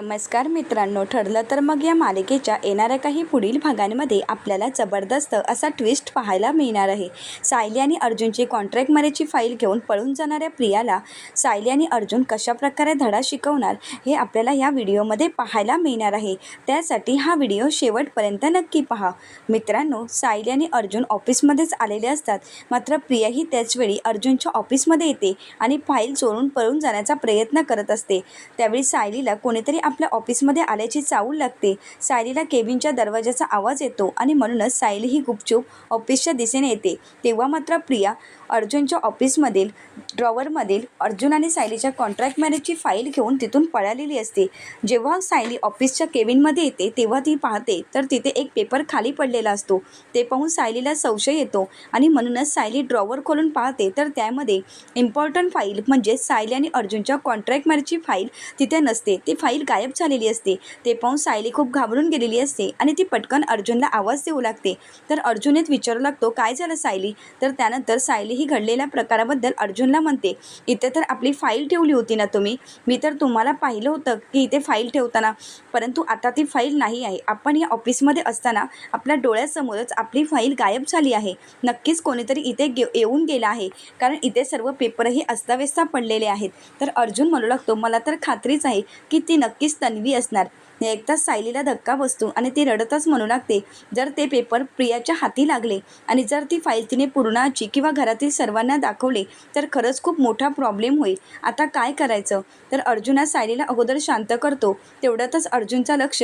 नमस्कार मित्रांनो ठरलं तर मग या मालिकेच्या येणाऱ्या काही पुढील भागांमध्ये आपल्याला जबरदस्त असा ट्विस्ट पाहायला मिळणार आहे. सायली आणि अर्जुनची कॉन्ट्रॅक्ट मॅरेजची फाईल घेऊन पळून जाणाऱ्या प्रियाला सायली आणि अर्जुन कशाप्रकारे धडा शिकवणार हे आपल्याला या व्हिडिओमध्ये पाहायला मिळणार आहे. त्यासाठी हा व्हिडिओ शेवटपर्यंत नक्की पहा. मित्रांनो सायली आणि अर्जुन ऑफिसमध्येच आलेले असतात. मात्र प्रिया ही त्याचवेळी अर्जुनच्या ऑफिसमध्ये येते आणि फाईल चोरून पळून जाण्याचा प्रयत्न करत असते. त्यावेळी सायलीला कोणीतरी आपल्या ऑफिसमध्ये आल्याची चावल लागते. सायलीला केबिनच्या दरवाजाचा आवाज येतो आणि म्हणूनच सायली ही गुपचूप ऑफिसच्या दिशेने येते. तेव्हा मात्र प्रिया अर्जुनच्या ऑफिसमधील ड्रॉवरमधील अर्जुन आणि सायलीच्या कॉन्ट्रॅक्ट मॅरेजची फाईल घेऊन तिथून पळालेली असते. जेव्हा सायली ऑफिसच्या केबिनमध्ये येते तेव्हा ती पाहते तर तिथे एक पेपर खाली पडलेला असतो. ते पाहून सायलीला संशय येतो आणि म्हणूनच सायली ड्रॉवर खोलून पाहते. तर त्यामध्ये इम्पॉर्टंट फाईल म्हणजे सायली आणि अर्जुनच्या कॉन्ट्रॅक्ट मॅरेजची फाईल तिथे नसते. ती फाईल गायब झालेली असते. ते पाहून सायली खूप घाबरून गेलेली असते आणि ती पटकन अर्जुनला आवाज देऊ लागते. तर अर्जुनेत विचारू लागतो काय झालं सायली? तर त्यानंतर सायली ही घडलेल्या प्रकाराबद्दल अर्जुनला म्हणते इथे तर आपली फाईल ठेवली होती ना तुम्ही? मी तर तुम्हाला पाहिलं होतं की इथे फाईल ठेवताना. परंतु आता ती फाईल नाही आहे. आपण या ऑफिसमध्ये असताना आपल्या डोळ्यासमोरच आपली फाईल गायब झाली आहे. नक्कीच कोणीतरी इथे गे येऊन गेला आहे. कारण इथे सर्व पेपरही अस्ताव्यस्ता पडलेले आहेत. तर अर्जुन म्हणू लागतो मला तर खात्रीच आहे की ती नक्कीच तन्वी असणार. एकताच सायलीला धक्का बसतो आणि ती रडतच म्हणू लागते. जर ते पेपर प्रियाच्या हाती लागले आणि जर ती फाईल तिने पूर्णाची किंवा घरातील सर्वांना दाखवले तर खरंच खूप मोठा प्रॉब्लेम होईल. आता काय करायचं? तर अर्जुना सायलीला अगोदर शांत करतो. तेवढ्यातच अर्जुनचं लक्ष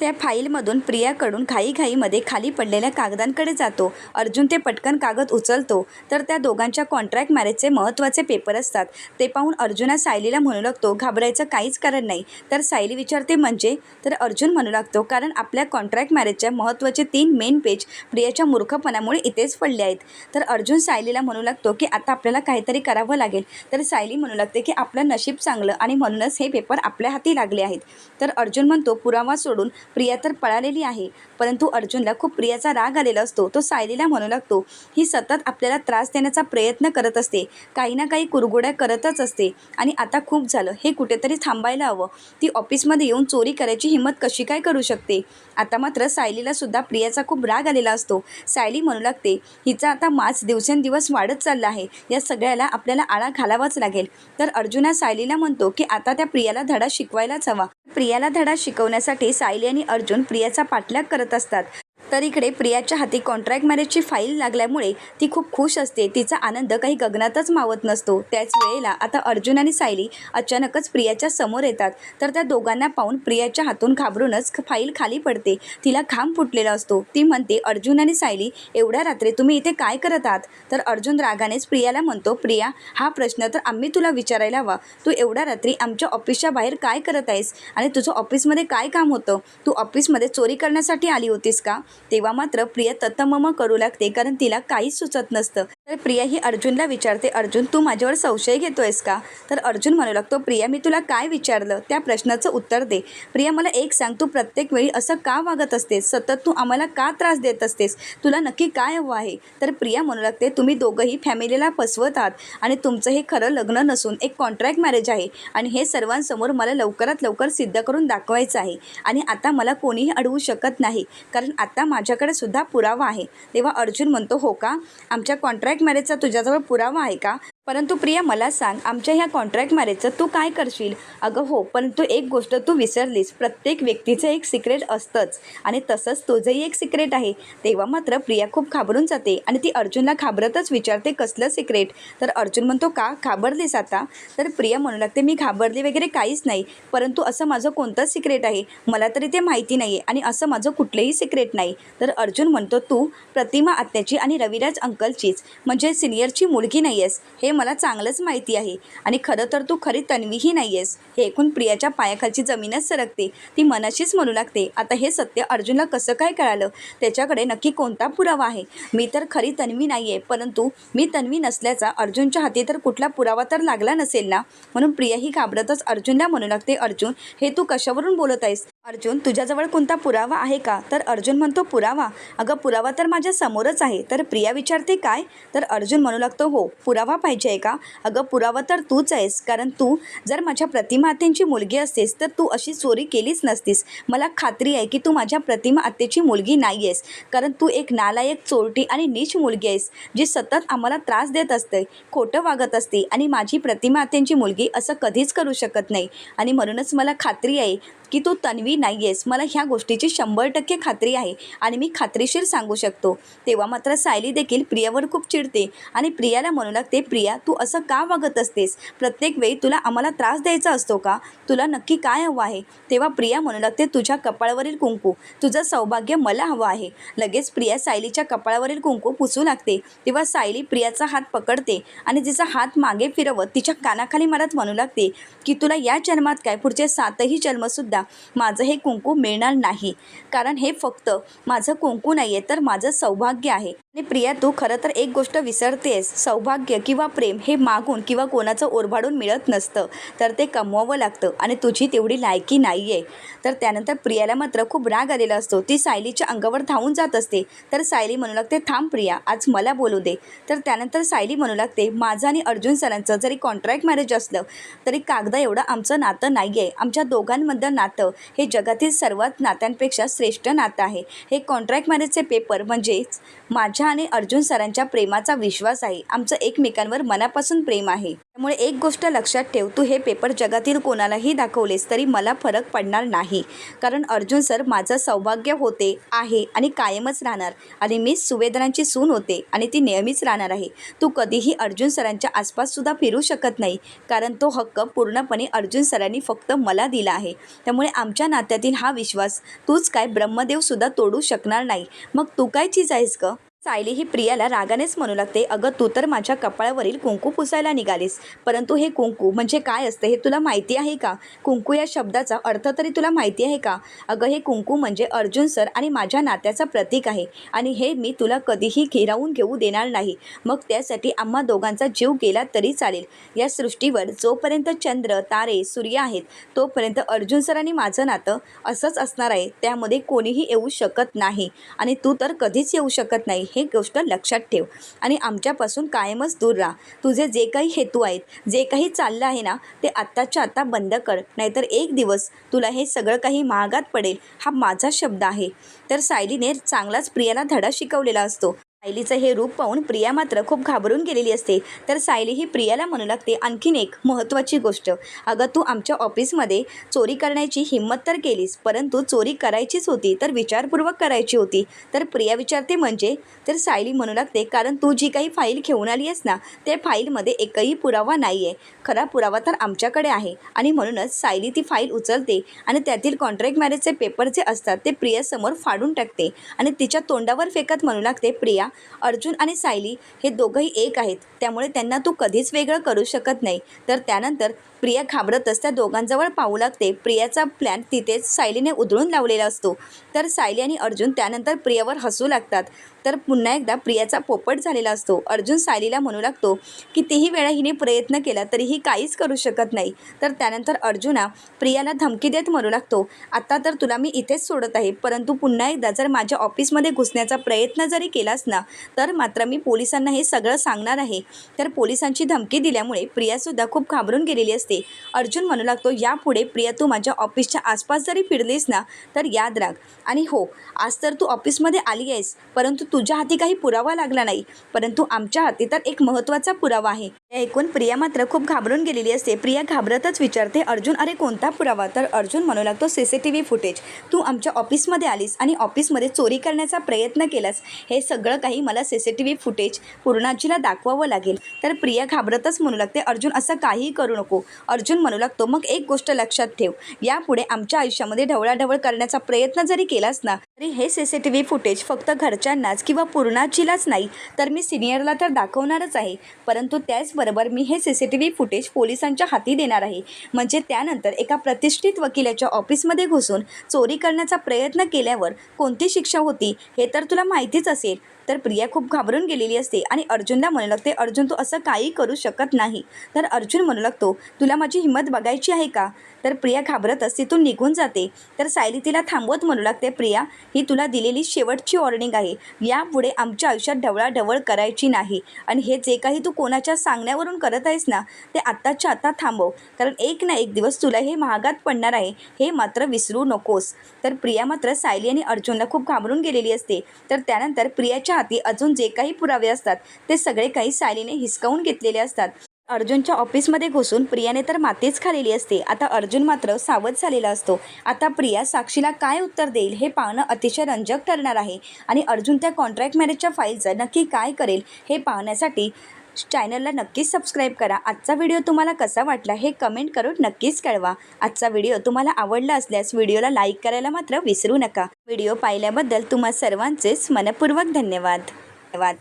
त्या फाईलमधून प्रियाकडून घाईघाईमध्ये खाली पडलेल्या कागदांकडे जातो. अर्जुन ते पटकन कागद उचलतो. तर त्या दोघांच्या कॉन्ट्रॅक्ट मॅरेजचे महत्त्वाचे पेपर असतात. ते पाहून अर्जुना सायलीला म्हणू लागतो घाबरायचं काहीच कारण नाही. तर सायली विचारते म्हणजे? तर अर्जुन म्हणू लागतो कारण आपल्या कॉन्ट्रॅक्ट मॅरेजच्या महत्त्वाचे तीन मेन पेज प्रियाच्या मूर्खपणामुळे इथेच पडले आहेत. तर अर्जुन सायलीला म्हणू लागतो की आता आपल्याला काहीतरी करावं लागेल. तर सायली म्हणू लागते की आपलं नशीब चांगलं आणि म्हणूनच हे पेपर आपल्या हाती लागले आहेत. तर अर्जुन म्हणतो पुरावा सोडून प्रिया तर पळालेली आहे. परंतु अर्जुनला खूप प्रियाचा राग आलेला असतो. तो सायलीला म्हणू लागतो ही सतत आपल्याला त्रास देण्याचा प्रयत्न करत असते. काही ना काही कुरगुड्या करतच असते. आणि आता खूप झालं. हे कुठेतरी थांबायला हवं. ती ऑफिसमध्ये येऊन चोरी करायची हिंमत कशी काय करू शकते? आता मात्र सायलीला सुद्धा प्रियाचा खूप राग आलेला असतो. सायली म्हणू लागते हिचा आता मास दिवसेंदिवस वाढत चालला आहे. या सगळ्याला आपल्याला आळा घालावाच लागेल. तर अर्जुना सायलीला म्हणतो की आता त्या प्रियाला धडा शिकवायलाच हवा. प्रियाला धडा शिकवण्यासाठी सायली आणि अर्जुन प्रियाचा पाठलाग करत असतात. तर इकडे प्रियाच्या हाती कॉन्ट्रॅक्ट मॅरेजची फाईल लागल्यामुळे ती खूप खुश असते. तिचा आनंद काही गगनातच मावत नसतो. त्याच वेळेला आता अर्जुन आणि सायली अचानकच प्रियाच्या समोर येतात. तर त्या दोघांना पाहून प्रियाच्या हातून घाबरूनच फाईल खाली पडते. तिला घाम फुटलेला असतो. ती म्हणते अर्जुन आणि सायली एवढ्या रात्री तुम्ही इथे काय करत आहात? तर अर्जुन रागानेच प्रियाला म्हणतो प्रिया हा प्रश्न तर आम्ही तुला विचारायला हवा. तू एवढ्या रात्री आमच्या ऑफिसच्या बाहेर काय करत आहेस? आणि तुझं ऑफिसमध्ये काय काम होतं? तू ऑफिसमध्ये चोरी करण्यासाठी आली होतीस का? तेव्हा मात्र प्रिया तत्तमम करू लागते कारण तिला काहीच सुचत नसतं. तर प्रिया ही अर्जुनला विचारते अर्जुन तू माझ्यावर संशय घेतोयस का? तर अर्जुन म्हणू लागतो प्रिया मी तुला काय विचारलं? त्या प्रश्नाचं उत्तर दे. प्रिया मला एक सांग तू प्रत्येक वेळी असं का वागत असतेस? सतत तू आम्हाला का त्रास देत असतेस? तुला नक्की काय हवं आहे? तर प्रिया म्हणू लागते तुम्ही दोघंही फॅमिलीला फसवत आहात आणि तुमचं हे खरं लग्न नसून एक कॉन्ट्रॅक्ट मॅरेज आहे आणि हे सर्वांसमोर मला लवकरात लवकर सिद्ध करून दाखवायचं आहे आणि आता मला कोणीही अडवू शकत नाही कारण आता माझ्याकडे सुद्धा पुरावा आहे. तेव्हा अर्जुन म्हणतो हो का? आमच्या कॉन्ट्रॅक्ट मॅरेजचा तुझ्याजवळ पुरावा आहे का? परंतु प्रिया मला सांग आमच्या ह्या कॉन्ट्रॅक्ट मॅरेजचं तू काय करशील? अगं हो परंतु एक गोष्ट तू विसरलीस. प्रत्येक व्यक्तीचं एक सिक्रेट असतंच. आणि तसंच तुझंही एक सिक्रेट आहे. तेव्हा मात्र प्रिया खूप घाबरून जाते आणि ती अर्जुनला घाबरतच विचारते कसलं सिक्रेट तर अर्जुन म्हणतो का? घाबरलीस आता? तर प्रिया म्हणू लागते मी घाबरली वगैरे काहीच नाही. परंतु असं माझं कोणतंच सिक्रेट आहे? मला तरी ते माहिती नाही आहे आणि असं माझं कुठलंही सिक्रेट नाही. तर अर्जुन म्हणतो तू प्रतिमा आत्याची आणि रविराज अंकलचीच. म्हणजे सिनियरची मुलगी नाही आहेस हे मला चांगलंच माहिती आहे. आणि खरं तर तू खरी तन्वीही नाही आहेस हे ऐकून प्रियाच्या पायाखालची जमीनच सरकते. ती मनाशीच म्हणू लागते आता हे सत्य अर्जुनला कसं काय कळालं? त्याच्याकडे नक्की कोणता पुरावा आहे? मी तर खरी तन्वी नाही आहे परंतु मी तन्वी नसल्याचा अर्जुनच्या हाती तर कुठला पुरावा तर लागला नसेल ना? म्हणून प्रिया ही घाबरतच अर्जुनला म्हणू लागते अर्जुन हे तू कशावरून बोलत आहेस? अर्जुन तुझ्याजवळ कोणता पुरावा आहे का? तर अर्जुन म्हणतो पुरावा? अगं पुरावा तर माझ्या समोरच आहे. तर प्रिया विचारते काय? तर अर्जुन म्हणू लागतो हो पुरावा पाहिजे आहे का? अगं पुरावा तर तूच आहेस. कारण तू जर माझ्या प्रतिमा आत्यांची मुलगी असतेस तर तू अशी चोरी केलीच नसतीस. मला खात्री आहे की तू माझ्या प्रतिमा आत्तेची मुलगी नाही आहेस कारण तू एक नालायक चोरटी आणि नीच मुलगी आहेस जी सतत आम्हाला त्रास देत असते खोटं वागत असते आणि माझी प्रतिमा आत्यांची मुलगी असं कधीच करू शकत नाही. आणि म्हणूनच मला खात्री आहे की तू तन्वी नाही आहेस मला ह्या गोष्टीची शंभर टक्के खात्री आहे आणि मी खात्रीशीर सांगू शकतो. तेव्हा मात्र सायली देखील प्रियावर खूप चिडते आणि प्रियाला म्हणू लागते प्रिया तू असं का वागत असतेस? प्रत्येक वेळी तुला आम्हाला त्रास द्यायचा असतो का? तुला नक्की काय हवं आहे? तेव्हा प्रिया म्हणू लागते तुझ्या कपाळावरील कुंकू. तुझं सौभाग्य मला हवं आहे. लगेच प्रिया सायलीच्या कपाळावरील कुंकू पुसू लागते. तेव्हा सायली प्रियाचा हात पकडते आणि तिचा हात मागे फिरवत तिच्या कानाखाली मारत म्हणू लागते की तुला या जन्मात काय? पुढचे सातही जन्मसुद्धा माझं हे कुंकू मिळणार नाही. कारण हे फक्त माझं कुंकू नाही आहे तर माझं सौभाग्य आहे. आणि प्रिया तू खरं तर एक गोष्ट विसरतेस. सौभाग्य किंवा प्रेम हे मागून किंवा कोणाचं ओरबाडून मिळत नसतं. तर ते कमवावं लागतं आणि तुझी तेवढी लायकी नाही आहे तर त्यानंतर प्रियाला मात्र खूप राग आलेला असतो. ती सायलीच्या अंगावर धावून जात असते. तर सायली म्हणू लागते थांब प्रिया आज मला बोलू दे. तर त्यानंतर सायली म्हणू लागते माझं आणि अर्जुन सरांचं जरी कॉन्ट्रॅक्ट मॅरेज असलं तरी कागदा एवढं आमचं नातं नाही आहे आमच्या दोघांमधलं नातं हे जगातील सर्वात नात्यांपेक्षा श्रेष्ठ नातं आहे. हे कॉन्ट्रॅक्ट मॅरेजचे पेपर म्हणजेच माझ्या आणि अर्जुन सरांच्या प्रेमाचा विश्वास आहे. आमचं एकमेकांवर मनापासून प्रेम आहे. त्यामुळे एक गोष्ट लक्षात ठेव तू हे पेपर जगातील कोणालाही दाखवलेस तरी मला फरक पडणार नाही. कारण अर्जुन सर माझं सौभाग्य होते आहे आणि कायमच राहणार आणि मी सुवेदनांची सून होते आणि ती नेहमीच राहणार आहे. तू कधीही अर्जुन सरांच्या आसपाससुद्धा फिरू शकत नाही कारण तो हक्क पूर्णपणे अर्जुन सरांनी फक्त मला दिला आहे. त्यामुळे आमच्या नात्यातील हा विश्वास तूच काय ब्रह्मदेवसुद्धा तोडू शकणार नाही. मग तू काय चीज आहेस ग? सायली ही प्रियाला रागानेच म्हणू लागते अगं तू तर माझ्या कपाळावरील कुंकू पुसायला निघालीस. परंतु हे कुंकू म्हणजे काय असतं हे तुला माहिती आहे का? कुंकू या शब्दाचा अर्थ तरी तुला माहिती आहे का? अगं हे कुंकू म्हणजे अर्जुन सर आणि माझ्या नात्याचं प्रतीक आहे आणि हे मी तुला कधीही घेरावून घेऊ देणार नाही. मग त्यासाठी आम्हा दोघांचा जीव गेला तरी चालेल. या सृष्टीवर जोपर्यंत चंद्र तारे सूर्य आहेत तोपर्यंत अर्जुन सर आणि माझं नातं असंच असणार आहे. त्यामध्ये कोणीही येऊ शकत नाही आणि तू तर कधीच येऊ शकत नाही. हे गोष्ट लक्षात ठेव. आणि आमच्यापासून कायमच दूर राहा. तुझे जे काही हेतू आहेत जे काही चाललं आहे ना ते आत्ताच्या आत्ता बंद कर. नाहीतर एक दिवस तुला हे सगळं काही महागात पडेल हा माझा शब्द आहे. तर सायलीने चांगलाच प्रियाला धडा शिकवलेला असतो. सायलीचं हे रूप पाहून प्रिया मात्र खूप घाबरून गेलेली असते. तर सायली ही प्रियाला म्हणू लागते आणखीन एक महत्त्वाची गोष्ट. अगं तू आमच्या ऑफिसमध्ये चोरी करण्याची हिंमत तर केलीस परंतु चोरी करायचीच होती तर विचारपूर्वक करायची होती. तर प्रिया विचारते म्हणजे तर सायली म्हणू लागते कारण तू जी काही फाईल घेऊन आली आहेस ना त्या फाईलमध्ये एकही पुरावा नाही आहे खरा पुरावा तर आमच्याकडे आहे. आणि म्हणूनच सायली ती फाईल उचलते आणि त्यातील कॉन्ट्रॅक्ट मॅरेजचे पेपर जे असतात ते प्रियासमोर फाडून टाकते. आणि तिच्या तोंडावर फेकत म्हणू लागते प्रिया अर्जुन आणि सायली हे दोघंही एक आहेत. त्यामुळे त्यांना तू कधीच वेगळं करू शकत नाही. तर त्यानंतर प्रिया घाबरतच त्या दोघांजवळ पाहू लागते. प्रियाचा प्लॅन तिथेच सायलीने उधळून लावलेला असतो. तर सायली आणि अर्जुन त्यानंतर प्रियावर हसू लागतात. तर पुन्हा एकदा प्रियाचा पोपट झालेला असतो. अर्जुन सायलीला म्हणू लागतो कितीही वेळा हिने प्रयत्न केला तरीही काहीच करू शकत नाही. तर त्यानंतर अर्जुना प्रियाला धमकी देत म्हणू लागतो आत्ता तर तुला मी इथेच सोडत आहे. परंतु पुन्हा एकदा जर माझ्या ऑफिसमध्ये घुसण्याचा प्रयत्न जरी केलास ना तर मात्र मी पोलिसांना हे सगळं सांगणार आहे. तर पोलिसांची धमकी दिल्यामुळे प्रियासुद्धा खूप घाबरून गेलेली असते. अर्जुन म्हणू लागतो यापुढे प्रिया तू माझ्या ऑफिसच्या आसपास जरी फिरलीस ना तर याद राख. आणि हो आज तर तू ऑफिसमध्ये आली आहेस परंतु तुझ्या हाती काही पुरावा लागला नाही. परंतु आमच्या हाती तर एक महत्त्वाचा पुरावा आहे. ऐकून प्रिया मात्र खूप घाबरून गेलेली असते. प्रिया घाबरतच विचारते अर्जुन अरे कोणता पुरावा? तर अर्जुन म्हणू लागतो C C T V footage. तू आमच्या ऑफिसमध्ये आलीस आणि ऑफिसमध्ये चोरी करण्याचा प्रयत्न केलास. हे सगळं काही मला C C T V footage पूर्णाजीला दाखवावं लागेल. तर प्रिया घाबरतच म्हणू लागते अर्जुन असं काहीही करू नको. अर्जुन म्हणू लागतो मग एक गोष्ट लक्षात ठेव. यापुढे आमच्या आयुष्यामध्ये ढवळाढवळ करण्याचा प्रयत्न जरी केलास ना तरी हे C C T V footage फक्त घरच्यांनाच किंवा पूर्णाचीलाच नाही तर मी सिनियरला तर दाखवणारच आहे. परंतु त्याचबरोबर मी हे C C T V footage पोलिसांच्या हाती देणार आहे. म्हणजे त्यानंतर एका प्रतिष्ठित वकिलाच्या ऑफिसमध्ये घुसून चोरी करण्याचा प्रयत्न केल्यावर कोणती शिक्षा होती हे तर तुला माहितीच असेल. तर प्रिया खूप घाबरून गेलेली असते आणि अर्जुनला म्हणू लागते अर्जुन तू असं काही करू शकत नाही. तर अर्जुन म्हणू लागतो तुला माझी हिंमत बघायची आहे का? तर प्रिया घाबरतच तिथून निघून जाते. तर सायली तिला थांबवत म्हणू लागते प्रिया ही तुला दिलेली शेवटची वॉर्निंग आहे. यापुढे आमच्या आयुष्यात ढवळाढवळ करायची नाही. आणि हे जे काही तू कोणाच्या सांगण्यावरून करत आहेस ना ते आत्ताच्या आत्ता थांबव. कारण एक ना एक दिवस तुला हे महागात पडणार आहे हे मात्र विसरू नकोस. तर प्रिया मात्र सायली आणि अर्जुनला खूप घाबरून गेलेली असते. तर त्यानंतर प्रियाच्या हाती अजून जे काही पुरावे असतात ते सगळे काही सायलीने हिसकावून घेतलेले असतात. अर्जुनच्या ऑफिसमध्ये घुसून प्रियाने तर मातीच खालेली असते. आता अर्जुन मात्र सावध झालेला असतो. आता प्रिया साक्षीला काय उत्तर देईल हे पाहणं अतिशय रंजक ठरणार आहे. आणि अर्जुन त्या कॉन्ट्रॅक्ट मॅरेजच्या फाईलचं नक्की काय करेल हे पाहण्यासाठी चॅनलला नक्कीच सबस्क्राईब करा. आजचा व्हिडिओ तुम्हाला कसा वाटला हे कमेंट करून नक्कीच कळवा. आजचा व्हिडिओ तुम्हाला आवडला असल्यास व्हिडिओला लाईक करायला मात्र विसरू नका. व्हिडिओ पाहिल्याबद्दल तुम्हा सर्वांचेच मनपूर्वक धन्यवाद. धन्यवाद.